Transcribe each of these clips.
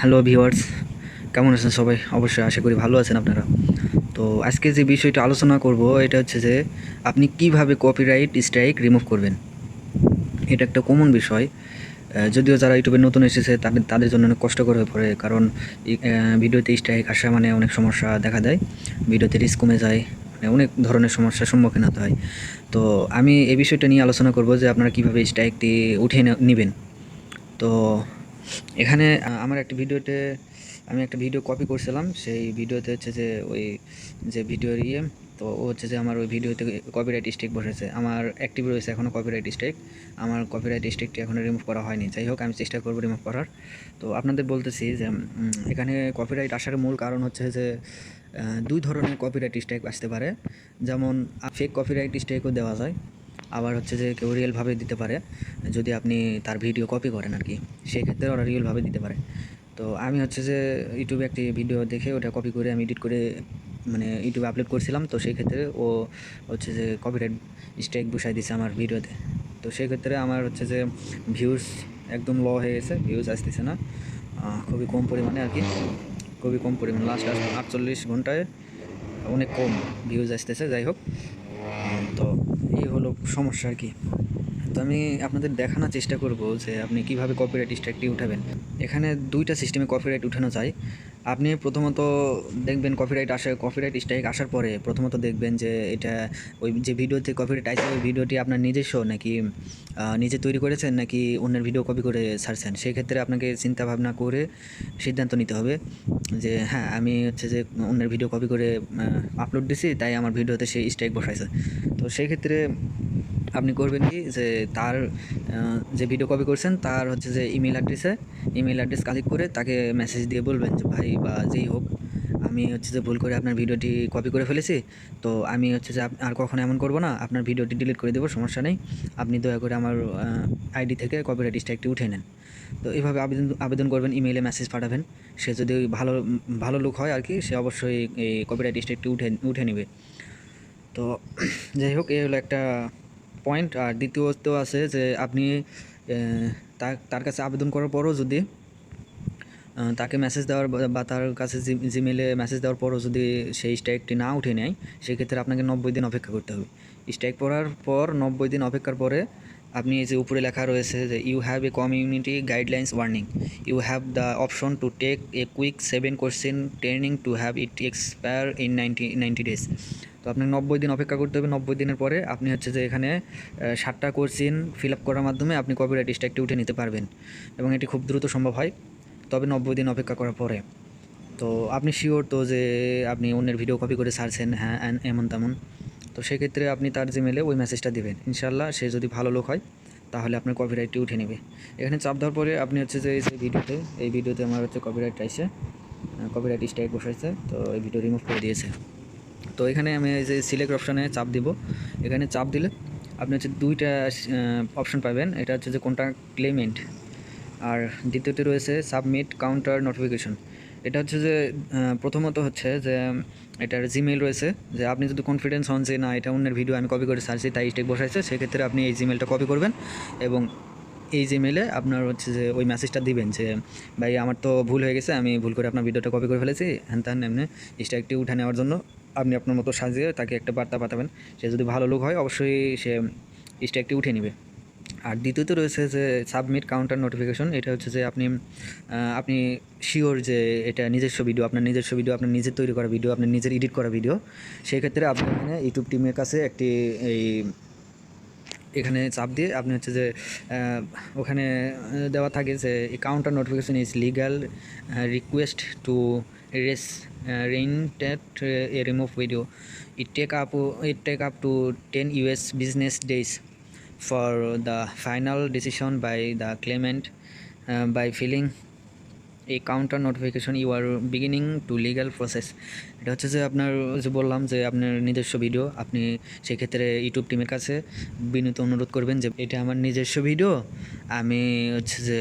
Hello viewers, কেমন আছেন সবাই? অবশ্যই আশা করি ভালো আছেন আপনারা। তো আজকে যে বিষয়টা আলোচনা করব, এটা হচ্ছে যে আপনি কীভাবে কপিরাইট স্ট্রাইক রিমুভ করবেন? এটা একটা কমন বিষয়। যদিও যারা ইউটিউবে নতুন এসেছে, তাদের তাদের জন্য অনেক কষ্টকর হয়ে পড়ে, কারণ ভিডিওতে স্ট্রাইক আসা মানে অনেক সমস্যা দেখা দেয়। ভিডিওতে রিস্ক কমে যায় মানে অনেক ধরনের সমস্যার সম্মুখীন হতে হয়। তো আমি এই বিষয়টা নিয়ে আলোচনা করব যে আপনারা কীভাবে স্ট্রাইকটি উঠিয়ে নেবেন। তো এখানে আমার একটা ভিডিওতে, আমি একটা ভিডিও কপি করছিলাম। সেই ভিডিওতে হচ্ছে যে, ওই যে ভিডিওর ইয়ে তো ও হচ্ছে যে আমার ওই ভিডিওতে কপিরাইট স্ট্রিক বসেছে। আমার অ্যাক্টিভ রয়েছে এখনও কপিরাইট স্ট্রিক আমার কপিরাইট স্ট্রিকটি এখনও রিমুভ করা হয়নি। যাই হোক, আমি চেষ্টা করব রিমুভ করার। তো আপনাদের বলতেছি যে এখানে কপিরাইট আসার মূল কারণ হচ্ছে যে দুই ধরনের কপিরাইট স্ট্রাইক আসতে পারে। যেমন ফেক কপিরাইট স্ট্রাইকও দেওয়া যায়। আবার হচ্ছে যে কেউ রিয়েলভাবে দিতে পারে, যদি আপনি তার ভিডিও কপি করেন আর কি, সেক্ষেত্রে ওরা রিয়েলভাবে দিতে পারে। তো আমি হচ্ছে যে ইউটিউবে একটি ভিডিও দেখে ওটা কপি করে আমি এডিট করে মানে ইউটিউবে আপলোড করছিলাম, তো সেই ক্ষেত্রে ও হচ্ছে যে কপিরাইট স্ট্রাইক বসাই দিছে আমার ভিডিওতে তো। সেই ক্ষেত্রে আমার হচ্ছে যে ভিউজ একদম ল হয়ে গেছে ভিউজ আসতেছে না। খুবই কম পরিমাণে আর কি, খুবই কম পরিমাণ। লাস্ট আটচল্লিশ ঘন্টায় অনেক কম ভিউজ আসতেছে, যাই হোক। সমস্যা আর কি। তো আমি আপনাদের দেখানোর চেষ্টা করব যে আপনি কীভাবে কপিরাইট স্ট্রাইকটি উঠাবেন। এখানে দুইটা সিস্টেমে কপিরাইট উঠানো যায়। আপনি প্রথমত দেখবেন কপিরাইট আসে কপিরাইট স্ট্রাইক আসার পরে প্রথমত দেখবেন যে এটা ওই যে ভিডিওতে কপিরাইট আসে, ওই ভিডিওটি আপনার নিজস্ব নাকি নিজে তৈরি করেছেন নাকি অন্যের ভিডিও কপি করে ছাড়ছেন। সেই ক্ষেত্রে আপনাকে চিন্তা ভাবনা করে সিদ্ধান্ত নিতে হবে যে হ্যাঁ আমি হচ্ছে যে অন্যের ভিডিও কপি করে আপলোড দিছি, তাই আমার ভিডিওতে সেই স্ট্রাইক বসাইছে। তো সেই ক্ষেত্রে আপনি করবেন কি যে তার যে ভিডিও কপি করছেন, তার হচ্ছে যে ইমেল অ্যাড্রেসে ইমেল অ্যাড্রেস কালেক্ট করে তাকে মেসেজ দিয়ে বলবেন যে, ভাই বা যেই হোক, আমি হচ্ছে যে ভুল করে আপনার ভিডিওটি কপি করে ফেলেছি, তো আমি হচ্ছে যে আর কখনো এমন করব না, আপনার ভিডিওটি ডিলিট করে দেবো, সমস্যা নেই। আপনি দয়া করে আমার আইডি থেকে কপিরাইট স্ট্রাইকটি উঠে নেন। তো এইভাবে আবেদন আবেদন করবেন ইমেইলে মেসেজ পাঠাবেন। সে যদি ভালো ভালো লোক হয় আর কি, সে অবশ্যই এই কপিরাইট স্ট্রাইকটি উঠে উঠে নেবে। তো যাই হোক, এই হলো একটা পয়েন্ট আর দ্বিতীয়ত আছে যে আপনি তার কাছে আবেদন করার পরও যদি তাকে মেসেজ দেওয়ার বা- তার কাছে জিমেলে মেসেজ দেওয়ার পরও যদি সেই স্ট্রাইকটি না উঠে নেয়, সেক্ষেত্রে আপনাকে নব্বই দিন অপেক্ষা করতে হবে। স্ট্রাইক পড়ার পর নব্বই দিন অপেক্ষার পরে আপনি এই যে উপরে লেখা রয়েছে যে you have a community guidelines warning you have the option to take a quick seven question training to have it expire in ninety ninety days তো আপনাকে নব্বই দিন অপেক্ষা করতে হবে, নব্বই দিনের পরে আপনি হচ্ছে যে এখানে ষাটটা কোশ্চেন ফিল আপ করার মাধ্যমে আপনি কপিরাইট স্ট্রাইকটি উঠে নিতে পারবেন এবং এটি খুব দ্রুত সম্ভব হয়। তবে নব্বই দিন অপেক্ষা করার পরে। তো আপনি শিওর তো যে আপনি অন্যের ভিডিও কপি করে ছাড়ছেন হ্যাঁ এমন তেমন। তো সেক্ষেত্রে আপনি তার জিমেলে ওই মেসেজটা দেবেন। ইনশাল্লাহ সে যদি ভালো লোক হয়, তাহলে আপনার কপিরাইটটি উঠে নেবে। এখানে চাপ দেওয়ার পরে আপনি হচ্ছে যে এই যে ভিডিওতে এই ভিডিওতে আমার হচ্ছে কপিরাইট আইসে কপিরাইট স্ট্রাইক বসাইছে তো এই ভিডিও রিমুভ করে দিয়েছে। তো এখানে আমি এই যে সিলেক্ট অপশানে চাপ দিব। এখানে চাপ দিলে আপনি হচ্ছে দুইটা অপশন পাবেন। এটা হচ্ছে যে কোনটা ক্লেমেন্ট আর দ্বিতীয়তে রয়েছে সাবমিট কাউন্টার নোটিফিকেশন এটা হচ্ছে যে প্রথমত হচ্ছে যে, এটার জিমেল রয়েছে যে আপনি যদি কনফিডেন্স হন যে না, এটা অন্যের ভিডিও আমি কপি করে সার্চি তাই স্টেক বসাইছে, সেক্ষেত্রে আপনি এই জিমেলটা কপি করবেন এবং এই জিমেলে আপনার হচ্ছে যে ওই মেসেজটা দিবেন যে, ভাই, আমার তো ভুল হয়ে গেছে, আমি ভুল করে আপনার ভিডিওটা কপি করে ফেলেছি। হ্যান ত্যান, এমনি স্ট্রাইকটি উঠে নেওয়ার জন্য আপনি আপনার মতো সাজিয়ে তাকে একটা বার্তা পাঠাবেন। সে যদি ভালো লোক হয়, অবশ্যই সে স্ট্রাইকটি উঠে নেবে। আর দ্বিতীয়ত রয়েছে যে সাবমিট কাউন্টার নোটিফিকেশন। এটা হচ্ছে যে আপনি আপনি শিওর যে এটা নিজস্ব ভিডিও, আপনার নিজস্ব ভিডিও, আপনার নিজের তৈরি করা ভিডিও, আপনার নিজের এডিট করা ভিডিও সেই ক্ষেত্রে আপনি এখানে ইউটিউব টিমের কাছে একটি এই এখানে চাপ দিয়ে আপনি হচ্ছে যে ওখানে দেওয়া থাকে যে, এই counter notification is legal request to res, uh, that, uh, remove video. It take up uh, it take up to 10 us business days for the final decision by the claimant uh, by filling এই counter notification you are beginning to legal process এটা হচ্ছে যে আপনার যে বললাম যে আপনার নিজস্ব ভিডিও আপনি সেক্ষেত্রে ইউটিউব টিমের কাছে বিনীত অনুরোধ করবেন যে এটা আমার নিজস্ব ভিডিও আমি হচ্ছে যে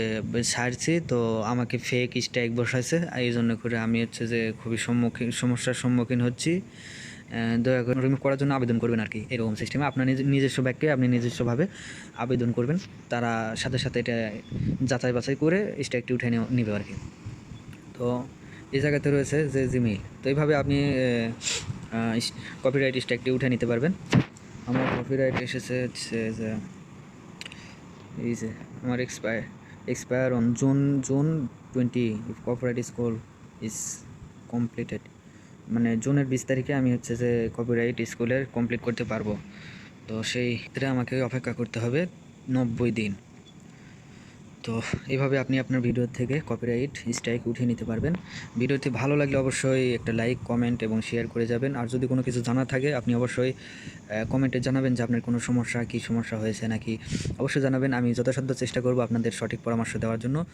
সারছি, তো আমাকে ফেক স্ট্রাইক বসাইছে। এই জন্য করে আমি হচ্ছে যে খুবই সম্মুখীন সমস্যার সম্মুখীন হচ্ছি। দয়া করে রিমুভ করার জন্য আবেদন করবেন আর কি এরকম সিস্টেমে আপনার নিজ- নিজস্ব ব্যাগকে আপনি নিজস্বভাবে আবেদন করবেন। তারা সাথে সাথে এটা যাচাই বাছাই করে স্ট্রাইকটি উঠে নেবে আর কি। তো এই জায়গাতে রয়েছে যে জিমেইল তো এইভাবে আপনি কপিরাইট স্ট্রাইকটি উঠে নিতে পারবেন। আমার কপিরাইট এসেছে হচ্ছে যে, এই যে আমার expire expire on June June twenty copyright school is completed মানে জুনের বিশ তারিখে আমি হচ্ছে যে কপিরাইট স্কুলের কমপ্লিট করতে পারব। তো সেই ক্ষেত্রে আমাকে অপেক্ষা করতে হবে নব্বই দিন। তো এইভাবে আপনি আপনার ভিডিও থেকে কপিরাইট স্ট্রাইক উঠিয়ে নিতে পারবেন। ভিডিওটি ভালো লাগলে অবশ্যই একটা লাইক কমেন্ট এবং শেয়ার করে যাবেন। আর যদি কোনো কিছু জানা থাকে, আপনি অবশ্যই কমেন্টে জানাবেন যে আপনার কোনো সমস্যা, কি সমস্যা হয়েছে নাকি। অবশ্যই জানাবেন, আমি যথাসাধ্য চেষ্টা করব আপনাদের সঠিক পরামর্শ দেওয়ার জন্য।